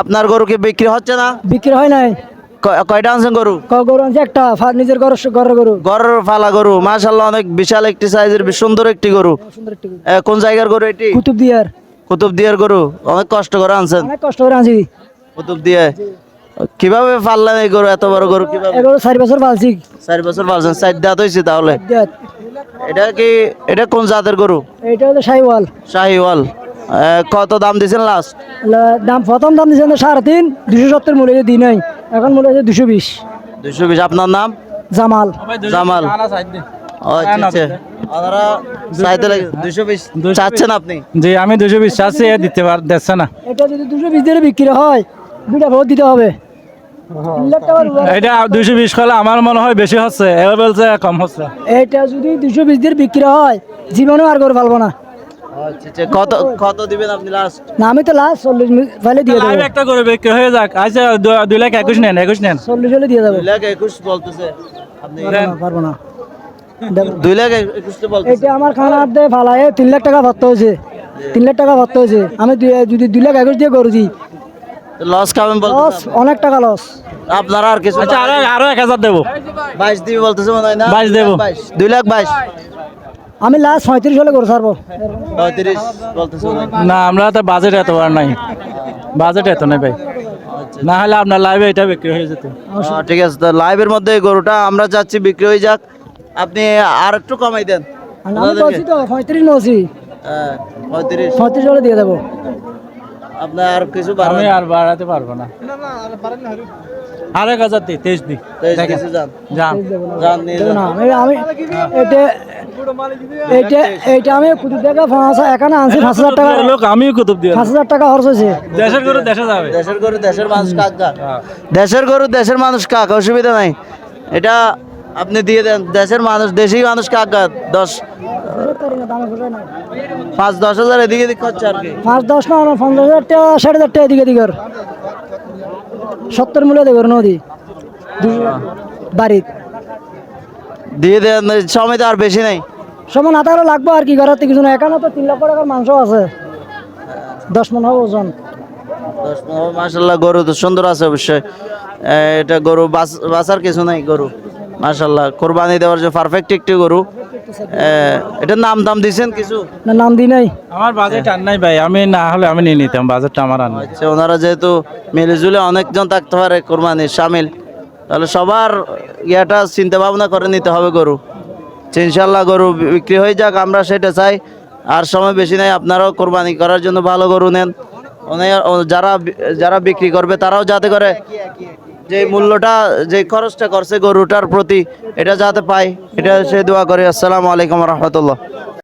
আপনার গরু কি বিক্রি হচ্ছে না? বিক্রি হয় নাই। কয়টা আনছেন গরু? গরু আনছে একটা নিজের ঘর ঘরের গরু। গরের ফালা গরু। মাশাল্লাহ অনেক বিশাল একটি সাইজের সুন্দর একটি গরু। সুন্দর একটি গরু। কোন জায়গার গরু এটি? কুতুব দিয়ার কুতুব দিয়ার গরু। অনেক কষ্ট করে আনছেন। অনেক কষ্ট করে আনছি। কুতুব দিয়ে কীভাবে পারলেন এই গরু এত বড় গরু কীভাবে? এগুলো চারি বছর পালছি চার বছর পালছেন চার দাঁত হয়েছে তাহলে। এটা কি এটা কোন জাতের গরু? এটা হলো শাহিওয়াল। শাহিওয়াল। কত দাম দিয়েছেন লাস্ট দাম প্রথম দাম দিয়েছেন সাড়ে তিন দুশো সত্তর মূল্য দিই নাই এখন মূল্য হচ্ছে দুশো বিশ। দুশো বিশ আপনার নাম? জামাল। জামাল। ও। ওনারা চাইতে লাগে দুশো বিশ চাচ্ছেন আপনি? জি আমি দুশো বিশ চাচ্ছি দিতে পার দিচ্ছে না। এটা যদি দুশো বিশ দিয়ে বিক্রি হয় দুটা ভোট দিতে হবে। এটা দুশো বিশ করলে আমার মনে হয় বেশি হচ্ছে কম হচ্ছে। এটা যদি দুশো বিশ দিয়ে বিক্রি হয় জীবনেও আর করে পারব না। আচ্ছা, আচ্ছা। কত কত দিবেন আপনি লাস্ট না আমি তো লাস্ট চল্লিশ ফাইলে দিয়ে দেবো। একটা করে বিক্রি হয়ে যাক। আচ্ছা দুই লাখ একুশ নেন একুশ নেন। চল্লিশ হলে দিয়ে দেবো। দুই লাখ একুশ বলতেছে। আপনি পারব না, পারব না। দেবো। দুই লাখ একুশ এটা আমার খানার ফালায় তিন লাখ টাকা ভর্তি হয়েছে। তিন লাখ টাকা ভর্তি হয়েছে। আমি দুই- যদি দুই লাখ একুশ দিয়ে করছি। লস খাবেন লস অনেক টাকা লস আপনারা আর কিছু আচ্ছা আরও আরও এক হাজার দেবো। বাইশ দিবি বলতেছে মনে হয় না? 22 দেবো। দুই লাখ বাইশ। আমি লাস্ট পঁয়ত্রিশ হলে করে ছাড়বো। পঁয়ত্রিশ বলতেছে। না? আমরা তো বাজেট এত বার নাই। বাজেট এত নেই ভাই। না হলে আপনার লাইভে এটা বিক্রি হয়ে যেত। ঠিক আছে তো লাইভের মধ্যে এই গরুটা আমরা চাচ্ছি বিক্রি হয়ে যাক। আপনি আর একটু কমাই দেন। আমি তো পঁয়ত্রিশ নছি। হ্যাঁ, পঁয়ত্রিশ। পঁয়ত্রিশ হলে দিয়ে দেবো। আপনার আর কিছু আমি আর বাড়াতে পারব না। আর এক হাজার দিই তেইশ দিই যান। যান। যান নিয়ে যান। আমি আমি এটা এইটা এইটা আমি কুতুব টাকা পাঁচ এখানে আনছি পাঁচ হাজার টাকা লোক আমিও কুতুব দিয়ে পাঁচ হাজার টাকা খরচ হয়েছে। দেশের করে দেশে যাবে। দেশের গরু দেশের মানুষ কাক কাক দেশের গরু দেশের মানুষ কাক অসুবিধা নাই। এটা আপনি দিয়ে দেন দেশের মানুষ দেশি মানুষ কাক কাক দশ পাঁচ দশ হাজার এদিকে এদিক করছে আর কি। পাঁচ দশ না আমার পঞ্চাশ হাজার টাকা ষাট হাজার টাকা এদিকে দিকে সত্তর মূল্য দেবে নদী। বাড়ির। দিয়ে দেন সময় তো আর বেশি নেই। সমান আঠারো লাগবো আর কি ঘরের কিছু না এখানে তো তিন লক্ষ টাকার মাংস আছে। দশ মন হবে ওজন। দশ মাসাল্লাহ গরু তো সুন্দর আছে অবশ্যই। এটা গরু বাছার কিছু নাই গরু। মাসাল্লাহ কোরবানি দেওয়ার যে পারফেক্ট একটি গরু। এ, এটার নাম দাম দিছেন কিছু? না নাম দিই নাই। আমার বাজেট আর নাই ভাই আমি না হলে আমি নিয়ে নিতাম বাজেটটা আমার আর নাই। আচ্ছা ওনারা যেহেতু মিলেজুলে অনেকজন থাকতে পারে কোরবানির সামিল। তাহলে সবার ইয়াটা চিন্তা ভাবনা করে নিতে হবে গরু। ইনশাল্লাহ গরু বিক্রি হয়ে যাক, আমরা সেটা চাই। আর সময় বেশি নাই, আপনারাও কোরবানি করার জন্য ভালো গরু নেন। যারা যারা বিক্রি করবে, তারাও যাতে করে যে মূল্যটা, যে খরচটা করছে গরুটার প্রতি, এটা যাতে পায়। এটা সে দোয়া করে। আসসালামু আলাইকুম রহমতুল্লাহ।